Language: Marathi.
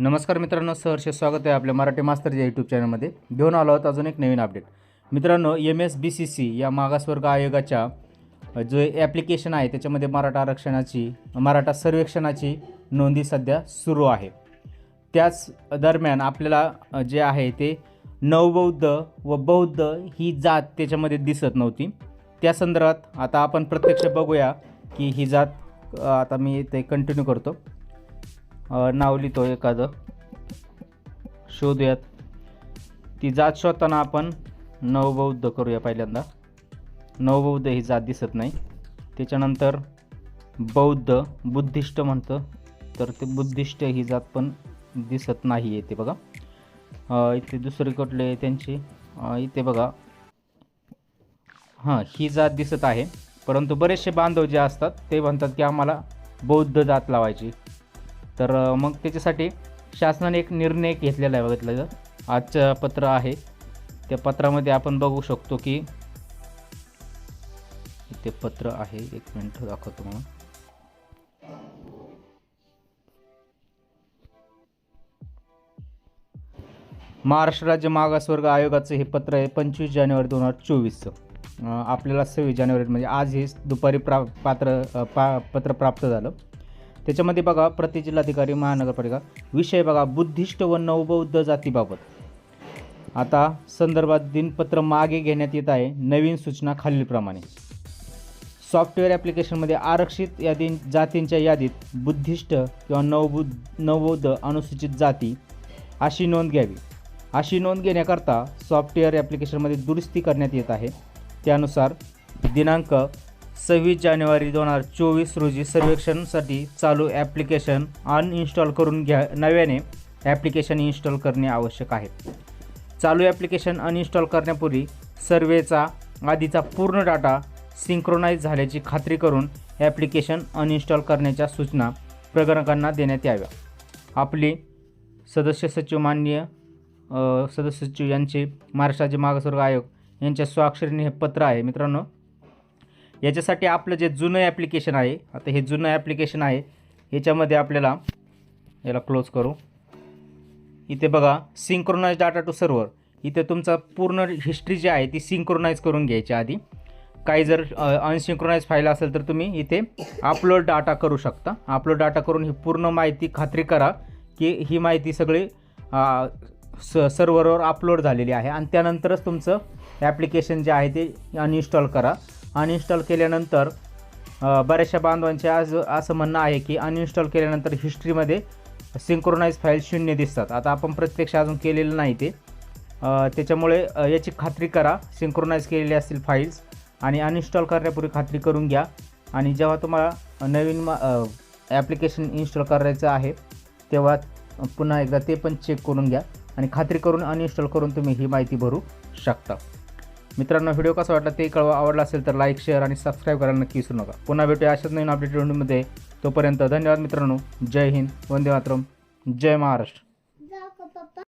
नमस्कार मित्रांनो सहर्ष स्वागत आहे आपल्या मराठी मास्तरच्या यूट्यूब चॅनलमध्ये घेऊन आलो आहोत अजून एक नवीन अपडेट मित्रांनो M S B C C या मागासवर्ग आयोगाच्या जो ॲप्लिकेशन आहे त्याच्यामध्ये मराठा आरक्षणाची मराठा सर्वेक्षणाची नोंदी सध्या सुरू आहे. त्याच दरम्यान आपल्याला जे आहे ते नवबौद्ध व बौद्ध ही जात त्याच्यामध्ये दिसत नव्हती. त्या संदर्भात आता आपण प्रत्यक्ष बघूया की ही जात आता मी ते कंटिन्यू करतो. नाव लिहितो एखादं. शोधूयात. ती जात शोधताना आपण नवबौद्ध करूया पहिल्यांदा. नवबौद्ध ही जात दिसत नाही. त्याच्यानंतर बौद्ध बुद्धिस्ट म्हणतं. तर ते बुद्धिस्ट ही जात पण दिसत नाही येते बघा. इथे दुसरी कुठले त्यांची इथे बघा. हां ही जात दिसत आहे. परंतु बरेचसे बांधव जे असतात ते म्हणतात की आम्हाला बौद्ध जात लावायची. तर मग त्याच्यासाठी शासनाने एक निर्णय घेतलेला आहे बघितलं जर आजचं पत्र आहे. त्या पत्रामध्ये आपण बघू शकतो की ते पत्र आहे. एक मिनिट दाखवतो म्हणून. महाराष्ट्र राज्य मागासवर्ग आयोगाचं हे पत्र आहे पंचवीस जानेवारी दोन हजार चोवीसचं. आपल्याला सव्वीस जानेवारी म्हणजे आज हे दुपारी प्रा पात्र पा पत्र प्राप्त झालं. त्याच्यामध्ये बघा प्रति जिल्हाधिकारी महानगरपालिका. विषय बघा बुद्धिस्ट व नवबौद्ध जातीबाबत. आता संदर्भात दिनपत्र मागे घेण्यात येत आहे नवीन सूचना खालीलप्रमाणे. सॉफ्टवेअर ॲप्लिकेशनमध्ये आरक्षित यादी जातींच्या यादीत बुद्धिस्ट किंवा नवबुद्ध नवबौद्ध अनुसूचित जाती अशी नोंद घ्यावी. अशी नोंद घेण्याकरता सॉफ्टवेअर ॲप्लिकेशनमध्ये दुरुस्ती करण्यात येत आहे. त्यानुसार दिनांक सव्वीस जानेवारी दोन हजार चोवीस रोजी सर्वेक्षणसाठी चालू ॲप्लिकेशन अनइन्स्टॉल करून घ्या. नव्याने ॲप्लिकेशन इन्स्टॉल करणे आवश्यक आहे. चालू ॲप्लिकेशन अनइन्स्टॉल करण्यापूर्वी सर्वेचा आधीचा पूर्ण डाटा सिंक्रोनाइज झाल्याची खात्री करून ॲप्लिकेशन अनइन्स्टॉल करण्याच्या सूचना प्रगणकांना देण्यात याव्या. आपली सदस्य सचिव माननीय सदस्य सचिव यांचे महाराष्ट्राचे मागासवर्ग आयोग यांच्या स्वाक्षरीने हे पत्र आहे. मित्रांनो याच्यासाठी आपलं जे जुनं ॲप्लिकेशन आहे आता हे जुनं ॲप्लिकेशन आहे याच्यामध्ये आपल्याला याला क्लोज करू. इथे बघा सिंक्रोनाइज डाटा टू सर्व्हर इथे तुमचा पूर्ण हिस्ट्री जी आहे ती सिंक्रोनाइज करून घ्यायची आधी. काही जर अनसिंक्रोनाइज फाईल असेल तर तुम्ही इथे अपलोड डाटा करू शकता. अपलोड डाटा करून ही पूर्ण माहिती खात्री करा की ही माहिती सगळी स सर्व्हरवर अपलोड झालेली आहे. आणि त्यानंतरच तुमचं ॲप्लिकेशन जे आहे ते अनइन्स्टॉल करा. अनइन्स्टॉल केल्यानंतर बऱ्याचशा बांधवांचे आज असं म्हणणं आहे की अनइन्स्टॉल केल्यानंतर हिस्ट्रीमध्ये सिंक्रोनाइज फाईल शून्य दिसतात. आता आपण प्रत्यक्ष अजून केलेलं नाही ते. त्याच्यामुळे याची खात्री करा. सिंक्रोनाइज केलेले असतील फाईल्स आणि अनइन्स्टॉल करण्यापूर्वी खात्री करून घ्या. आणि जेव्हा तुम्हाला नवीन मा ॲप्लिकेशन इन्स्टॉल करायचं आहे तेव्हा पुन्हा एकदा ते पण चेक करून घ्या. आणि खात्री करून अनइन्स्टॉल करून तुम्ही ही माहिती भरू शकता. मित्रांनो व्हिडिओ कसा वाटला ते कळवा. आवडला असेल तर लाईक शेअर आणि सबस्क्राईब करायला नक्की विसरू नका. पुन्हा भेटूया अशाच नवीन अपडेट व्हिडिओमध्ये तोपर्यंत धन्यवाद मित्रांनो. जय हिंद. वंदे मातरम. जय महाराष्ट्र.